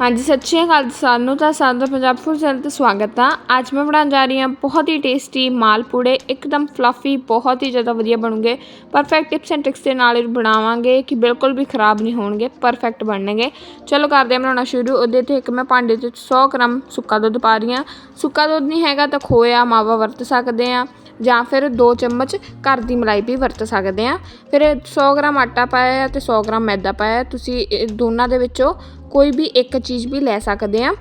ਹਾਂਜੀ, ਸਤਿ ਸ਼੍ਰੀ ਅਕਾਲ ਜੀ ਸਾਨੂੰ ਤਾਂ ਸਾਡਾ ਪੰਜਾਬ ਫੂਡ ਚੈਨਲ ਤੇ ਸਵਾਗਤ ਆ। ਅੱਜ ਮੈਂ ਬਣਾਉਣ ਜਾ ਰਹੀ ਹਾਂ ਬਹੁਤ ਹੀ ਟੇਸਟੀ ਮਾਲਪੂੜੇ ਇੱਕਦਮ ਫਲਫੀ ਬਹੁਤ ਹੀ ਜ਼ਿਆਦਾ ਵਧੀਆ ਬਣੂਗੇ। ਪਰਫੈਕਟ ਟਿਪਸ ਐਂਡ ਟ੍ਰਿਕਸ ਦੇ ਨਾਲ ਬਣਾਵਾਂਗੇ ਕਿ ਬਿਲਕੁਲ ਵੀ ਖਰਾਬ ਨਹੀਂ ਹੋਣਗੇ ਪਰਫੈਕਟ ਬਣਨਗੇ। ਚਲੋ ਕਰਦੇ ਹਾਂ ਬਣਾਉਣਾ ਸ਼ੁਰੂ। ਉਹਦੇ ਤੇ ਇੱਕ ਮੈਂ ਭਾਂਡੇ 'ਚ 100 ਗ੍ਰਾਮ ਸੁੱਕਾ ਦੁੱਧ ਪਾ ਰਹੀ ਹਾਂ। ਸੁੱਕਾ ਦੁੱਧ ਨਹੀਂ ਹੈਗਾ ਤਾਂ ਖੋਇਆ ਮਾਵਾ ਵਰਤ ਸਕਦੇ ਆ ਜਾਂ ਫਿਰ 2 ਚਮਚ ਘਰ ਦੀ ਮਲਾਈ ਵੀ ਵਰਤ ਸਕਦੇ ਆ ਫਿਰ 100 ਗ੍ਰਾਮ ਆਟਾ ਪਾਇਆ ਤੇ 100 ਗ੍ਰਾਮ ਮੈਦਾ ਪਾਇਆ ਤੁਸੀਂ ਇਹ ਦੋਨਾਂ ਦੇ ਵਿੱਚੋਂ ਕੋਈ ਵੀ ਇੱਕ ਚੀਜ਼ ਵੀ ਲੈ ਸਕਦੇ ਆ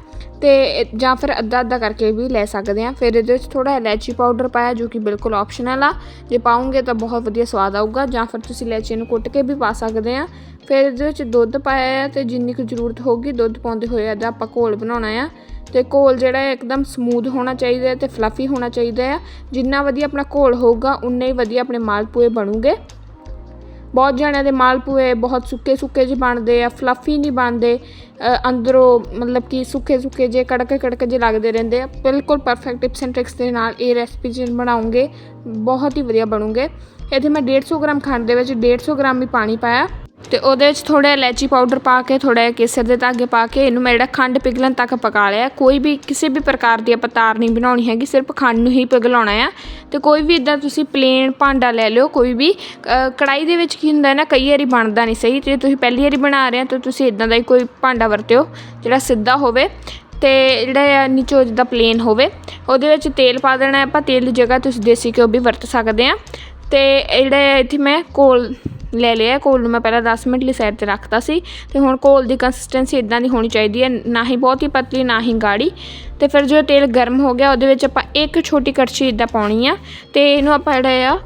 ਤੇ ਜਾਂ ਫਿਰ ਅੱਧਾ ਅੱਧਾ ਕਰਕੇ ਵੀ ਲੈ ਸਕਦੇ ਆ ਫਿਰ ਇਹਦੇ ਵਿੱਚ ਥੋੜਾ ਇਲਾਇਚੀ ਪਾਊਡਰ ਪਾਇਆ, ਜੋ ਕਿ ਬਿਲਕੁਲ ਆਪਸ਼ਨਲ ਆ। ਜੇ ਪਾਉਂਗੇ ਤਾਂ ਬਹੁਤ ਵਧੀਆ ਸਵਾਦ ਆਊਗਾ, ਜਾਂ ਫਿਰ ਤੁਸੀਂ ਇਲਾਇਚੀ ਨੂੰ ਕੁੱਟ ਕੇ ਵੀ ਪਾ ਸਕਦੇ ਆ ਫਿਰ ਇਹਦੇ ਵਿੱਚ ਦੁੱਧ ਪਾਇਆ ਆ ਤੇ ਜਿੰਨੀ ਕੁ ਜ਼ਰੂਰਤ ਹੋਊਗੀ, ਦੁੱਧ ਪਾਉਂਦੇ ਹੋਏ ਇਹਦਾ ਆਪਾਂ ਘੋਲ ਬਣਾਉਣਾ ਆ। ਤੇ ਘੋਲ ਜਿਹੜਾ ਹੈ ਇੱਕਦਮ ਸਮੂਥ ਹੋਣਾ ਚਾਹੀਦਾ ਹੈ ਤੇ ਫਲਫੀ ਹੋਣਾ ਚਾਹੀਦਾ ਹੈ। ਜਿੰਨਾ ਵਧੀਆ ਆਪਣਾ ਘੋਲ ਹੋਊਗਾ, ਉਨਾ ਹੀ ਵਧੀਆ ਆਪਣੇ ਮਾਲਪੂਏ ਬਣੂਗੇ। ਬਹੁਤ ਜਣਿਆਂ ਦੇ ਮਾਲਪੂਏ ਬਹੁਤ ਸੁੱਕੇ ਸੁੱਕੇ ਜਿਹੇ ਬਣਦੇ ਆ ਫਲਫੀ ਨਹੀਂ ਬਣਦੇ ਅੰਦਰੋਂ ਮਤਲਬ ਕਿ ਸੁੱਕੇ ਸੁੱਕੇ ਜੇ ਕੜਕੇ ਕੜਕੇ ਜੇ ਲੱਗਦੇ ਰਹਿੰਦੇ ਆ। ਬਿਲਕੁਲ ਪਰਫੈਕਟ ਟਿਪਸ ਐਂਡ ਟ੍ਰਿਕਸ ਦੇ ਨਾਲ ਇਹ ਰੈਸਪੀ ਜੇ ਬਣਾਉਂਗੇ, ਬਹੁਤ ਹੀ ਵਧੀਆ ਬਣੂਗੇ। ਇੱਥੇ ਮੈਂ 150 ਗ੍ਰਾਮ ਖੰਡ ਦੇ ਵਿੱਚ 150 ਗ੍ਰਾਮ ਹੀ ਪਾਣੀ ਪਾਇਆ। ਤੇ ਉਹਦੇ ਵਿੱਚ ਥੋੜਾ ਇਲਾਇਚੀ ਪਾਊਡਰ ਪਾ ਕੇ ਥੋੜਾ ਜਿਹਾ ਕੇਸਰ ਦੇ ਧਾਗੇ ਪਾ ਕੇ ਇਹਨੂੰ ਮੈਂ ਜਿਹੜਾ ਖੰਡ ਪਿਘਲਣ ਤੱਕ ਪਕਾ ਲਿਆ। ਕੋਈ ਵੀ ਕਿਸੇ ਵੀ ਪ੍ਰਕਾਰ ਦੀ ਆਪਾਂ ਤਾਰ ਨਹੀਂ ਬਣਾਉਣੀ ਹੈਗੀ ਸਿਰਫ ਖੰਡ ਨੂੰ ਹੀ ਪਿਘਲਾਉਣਾ ਆ। ਤੇ ਕੋਈ ਵੀ ਇਦਾਂ ਤੁਸੀਂ ਪਲੇਨ ਭਾਂਡਾ ਲੈ ਲਿਓ ਕੋਈ ਵੀ ਅ, ਕੜਾਈ ਦੇ ਵਿੱਚ ਕੀ ਹੁੰਦਾ ਨਾ ਕਈ ਵਾਰੀ ਬਣਦਾ ਨਹੀਂ ਸਹੀ। ਜੇ ਤੁਸੀਂ ਪਹਿਲੀ ਵਾਰੀ ਬਣਾ ਰਹੇ ਹੋ ਤਾਂ ਤੁਸੀਂ ਇਦਾਂ ਦਾ ਹੀ ਕੋਈ ਭਾਂਡਾ ਵਰਤਿਓ ਜਿਹੜਾ ਸਿੱਧਾ ਹੋਵੇ ਤੇ ਜਿਹੜਾ ਆ ਨੀਚੋ ਜਿੱਦਾਂ ਪਲੇਨ ਹੋਵੇ। ਉਹਦੇ ਵਿੱਚ ਤੇਲ ਪਾ ਦੇਣਾ ਆਪਾਂ ਤੇਲ ਦੀ ਜਗ੍ਹਾ ਤੁਸੀਂ ਦੇਸੀ ਘਿਓ ਵੀ ਵਰਤ ਸਕਦੇ ਆ। ਤੇ ਇਹ ਜਿਹੜਾ ਇੱਥੇ ਮੈਂ ਕੋਲ ਲੈ ਲਿਆ ਘੋਲ ਨੂੰ ਮੈਂ ਪਹਿਲਾਂ 10 ਮਿੰਟ ਲਈ ਸਾਈਡ ਤੇ ਰੱਖਤਾ ਸੀ। ਤੇ ਹੁਣ ਘੋਲ ਦੀ ਕੰਸਿਸਟੈਂਸੀ ਇਦਾਂ ਦੀ ਹੋਣੀ ਚਾਹੀਦੀ ਹੈ। ਨਾ ਹੀ ਬਹੁਤ ਹੀ ਪਤਲੀ, ਨਾ ਹੀ ਗਾੜੀ। ਤੇ ਫਿਰ ਜੋ ਤੇਲ ਗਰਮ ਹੋ ਗਿਆ, ਉਹਦੇ ਵਿੱਚ ਆਪਾਂ ਇੱਕ ਛੋਟੀ ਕੜਛੀ ਇਦਾਂ ਪਾਉਣੀ ਆ। ਤੇ ਇਹਨੂੰ ਆਪਾਂ ਜਿਹੜਾ ਆ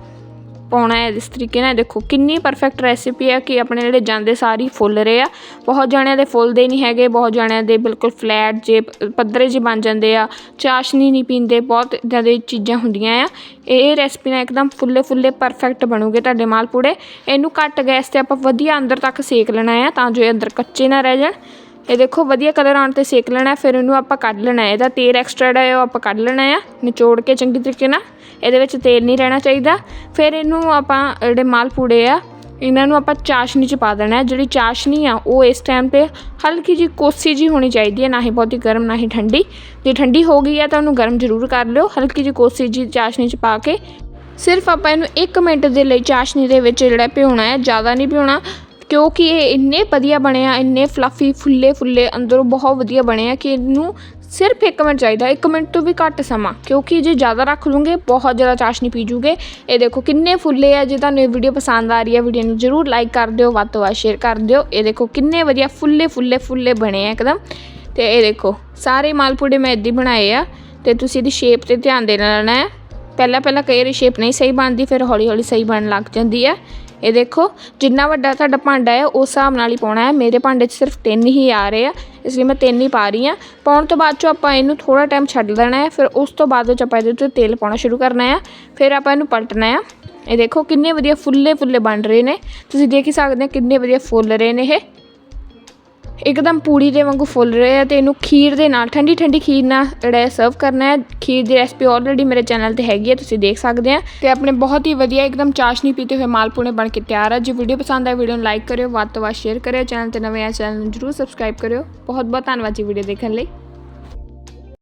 ਪਾਉਣਾ ਹੈ, ਇਸ ਤਰੀਕੇ ਨਾਲ ਦੇਖੋ ਕਿੰਨੀ ਪਰਫੈਕਟ ਰੈਸਿਪੀ ਹੈ ਕਿ ਆਪਣੇ ਜਿਹੜੇ ਜਾਂਦੇ ਸਾਰੀ ਫੁੱਲ ਰਹੇ ਆ। ਬਹੁਤ ਜਣਿਆਂ ਦੇ ਫੁੱਲਦੇ ਨਹੀਂ ਹੈਗੇ, ਬਹੁਤ ਜਣਿਆਂ ਦੇ ਬਿਲਕੁਲ ਫਲੈਟ ਜੇ, ਪੱਧਰੇ ਜਿਹੇ ਬਣ ਜਾਂਦੇ ਆ। ਚਾਸ਼ਨੀ ਨਹੀਂ ਪੀਂਦੇ, ਬਹੁਤ ਇੱਦਾਂ ਦੀ ਚੀਜ਼ਾਂ ਹੁੰਦੀਆਂ ਆ। ਇਹ ਰੈਸਪੀ ਨਾਲ ਇੱਕਦਮ ਫੁੱਲੇ ਫੁੱਲੇ ਪਰਫੈਕਟ ਬਣੂਗੇ ਤੁਹਾਡੇ ਮਾਲਪੂੜੇ। ਇਹਨੂੰ ਘੱਟ ਗੈਸ ਤੇ ਆਪਾਂ ਵਧੀਆ ਅੰਦਰ ਤੱਕ ਸੇਕ ਲੈਣਾ ਆ ਤਾਂ ਜੋ ਇਹ ਅੰਦਰ ਕੱਚੇ ਨਾ ਰਹਿ ਜਾਣ। ਇਹ ਦੇਖੋ, ਵਧੀਆ ਕਲਰ ਆਉਣ ਤੇ ਸੇਕ ਲੈਣਾ, ਫਿਰ ਇਹਨੂੰ ਆਪਾਂ ਕੱਢ ਲੈਣਾ ਇਹਦਾ ਤੇਲ ਐਕਸਟਰਾ ਜਿਹੜਾ ਉਹ ਆਪਾਂ ਕੱਢ ਲੈਣਾ ਆ ਨਿਚੋੜ ਕੇ ਚੰਗੀ ਤਰੀਕੇ ਨਾਲ। ਇਹਦੇ ਵਿੱਚ ਤੇਲ ਨਹੀਂ ਰਹਿਣਾ ਚਾਹੀਦਾ। ਫਿਰ ਇਹਨੂੰ ਆਪਾਂ ਜਿਹੜੇ ਮਾਲ ਪੂੜੇ ਆ, ਇਹਨਾਂ ਨੂੰ ਆਪਾਂ ਚਾਸ਼ਨੀ ਚ ਪਾ ਦੇਣਾ ਜਿਹੜੀ ਚਾਸ਼ਨੀ ਆ, ਉਹ ਇਸ ਟਾਈਮ ਤੇ ਹਲਕੀ ਜੀ ਕੋਸੀ ਜੀ ਹੋਣੀ ਚਾਹੀਦੀ ਹੈ, ਨਾ ਹੀ ਬਹੁਤੀ ਗਰਮ, ਨਾ ਹੀ ਠੰਡੀ। ਜੇ ਠੰਡੀ ਹੋ ਗਈ ਹੈ ਤਾਂ ਉਹਨੂੰ ਗਰਮ ਜ਼ਰੂਰ ਕਰ ਲਿਓ, ਹਲਕੀ ਜੀ ਕੋਸੀ ਜੀ ਚਾਸ਼ਨੀ ਚ ਪਾ ਕੇ। ਸਿਰਫ ਆਪਾਂ ਇਹਨੂੰ 1 ਮਿੰਟ ਦੇ ਲਈ ਚਾਸ਼ਨੀ ਦੇ ਵਿੱਚ ਜਿਹੜਾ ਭਿਉਣਾ ਹੈ, ਜ਼ਿਆਦਾ ਨਹੀਂ ਭਿਉਣਾ। ਕਿਉਂਕਿ ਇਹ ਇੰਨੇ ਵਧੀਆ ਬਣੇ ਆ, ਇੰਨੇ ਫਲਫੀ ਫੁੱਲੇ ਫੁੱਲੇ ਅੰਦਰੋਂ ਬਹੁਤ ਵਧੀਆ ਬਣੇ ਆ ਕਿ ਇਹਨੂੰ ਸਿਰਫ 1 ਮਿੰਟ ਚਾਹੀਦਾ 1 ਮਿੰਟ ਤੋਂ ਵੀ ਘੱਟ ਸਮਾਂ। ਕਿਉਂਕਿ ਜੇ ਜ਼ਿਆਦਾ ਰੱਖ ਲੂੰਗੇ, ਬਹੁਤ ਜ਼ਿਆਦਾ ਚਾਸ਼ਨੀ ਪੀ ਜੂਗੇ। ਇਹ ਦੇਖੋ ਕਿੰਨੇ ਫੁੱਲੇ ਆ, ਜੇ ਤੁਹਾਨੂੰ ਇਹ ਵੀਡੀਓ ਪਸੰਦ ਆ ਰਹੀ ਹੈ ਵੀਡੀਓ ਨੂੰ ਜ਼ਰੂਰ ਲਾਈਕ ਕਰ ਦਿਓ, ਵੱਧ ਤੋਂ ਵੱਧ ਸ਼ੇਅਰ ਕਰ ਦਿਓ। ਇਹ ਦੇਖੋ ਕਿੰਨੇ ਵਧੀਆ ਫੁੱਲੇ ਫੁੱਲੇ ਫੁੱਲੇ ਬਣੇ ਆ ਇੱਕਦਮ। ਤੇ ਇਹ ਦੇਖੋ, ਸਾਰੇ ਮਾਲਪੂੜੇ ਮੈਂ ਇੱਦਾਂ ਹੀ ਬਣਾਏ ਆ ਤੇ ਤੁਸੀਂ ਇਹਦੀ ਸ਼ੇਪ ਤੇ ਧਿਆਨ ਦੇਣਾ ਰਹਿਣਾ ਹੈ। ਪਹਿਲਾਂ ਪਹਿਲਾਂ ਕਈ ਵਾਰੀ ਸ਼ੇਪ ਨਹੀਂ ਸਹੀ ਬਣਦੀ, ਫਿਰ ਹੌਲੀ ਹੌਲੀ ਸਹੀ ਬਣਨ ਲੱਗ ਜਾਂਦੀ ਹੈ ਇਹ ਦੇਖੋ, ਜਿੰਨਾ ਵੱਡਾ ਤੁਹਾਡਾ ਭਾਂਡਾ ਹੈ, ਉਸ ਹਿਸਾਬ ਨਾਲ ਹੀ ਪਾਉਣਾ ਹੈ। ਮੇਰੇ ਭਾਂਡੇ 'ਚ ਸਿਰਫ ਤਿੰਨ ਹੀ ਆ ਰਹੇ ਆ, ਇਸ ਲਈ ਮੈਂ ਤਿੰਨ ਹੀ ਪਾ ਰਹੀ ਹਾਂ। ਪਾਉਣ ਤੋਂ ਬਾਅਦ 'ਚੋਂ ਆਪਾਂ ਇਹਨੂੰ ਥੋੜਾ ਟਾਈਮ ਛੱਡ ਦੇਣਾ ਹੈ, ਫਿਰ ਉਸ ਤੋਂ ਬਾਅਦ ਵਿੱਚ ਆਪਾਂ ਇਹਦੇ ਉੱਤੇ ਤੇਲ ਪਾਉਣਾ ਸ਼ੁਰੂ ਕਰਨਾ ਹੈ। ਫਿਰ ਆਪਾਂ ਇਹਨੂੰ ਪਲਟਣਾ ਹੈ। ਇਹ ਦੇਖੋ, ਕਿੰਨੇ ਵਧੀਆ ਫੁੱਲੇ ਫੁੱਲੇ ਬਣ ਰਹੇ ਨੇ। ਤੁਸੀਂ ਦੇਖ ਹੀ ਸਕਦੇ ਹੋ ਕਿੰਨੇ ਵਧੀਆ ਫੁੱਲ ਰਹੇ ਨੇ ਇਹ। ਇੱਕਦਮ ਪੂੜੀ ਦੇ ਵਾਂਗੂ ਫੁੱਲ ਰਹੇ ਆ ਤੇ ਇਹਨੂੰ ਖੀਰ ਦੇ ਨਾਲ, ਠੰਡੀ ਠੰਡੀ ਖੀਰ ਨਾਲ ਜਿਹੜਾ ਸਰਵ ਕਰਨਾ ਹੈ। ਖੀਰ ਦੀ ਰੈਸਪੀ ਆਲਰੇਡੀ ਮੇਰੇ ਚੈਨਲ ਤੇ ਹੈਗੀ ਹੈ ਤੁਸੀਂ ਦੇਖ ਸਕਦੇ ਆ। ਤੇ ਆਪਣੇ ਬਹੁਤ ਹੀ ਵਧੀਆ ਇੱਕਦਮ ਚਾਸ਼ਨੀ ਪੀਤੇ ਹੋਏ ਮਾਲਪੂਣੇ ਬਣ ਕੇ ਤਿਆਰ ਆ। ਜੇ ਵੀਡੀਓ ਪਸੰਦ ਆਏ ਵੀਡੀਓ ਨੂੰ ਲਾਈਕ ਕਰਿਓ, ਵੱਧ ਤੋਂ ਵੱਧ ਸ਼ੇਅਰ ਕਰਿਓ। ਚੈਨਲ ਤੇ ਨਵੇਂ ਆ ਚੈਨਲ ਨੂੰ ਜਰੂਰ ਸਬਸਕ੍ਰਾਈਬ ਕਰਿਓ। ਬਹੁਤ ਬਹੁਤ ਧੰਨਵਾਦ ਜੀ ਵੀਡੀਓ ਦੇਖਣ ਲਈ।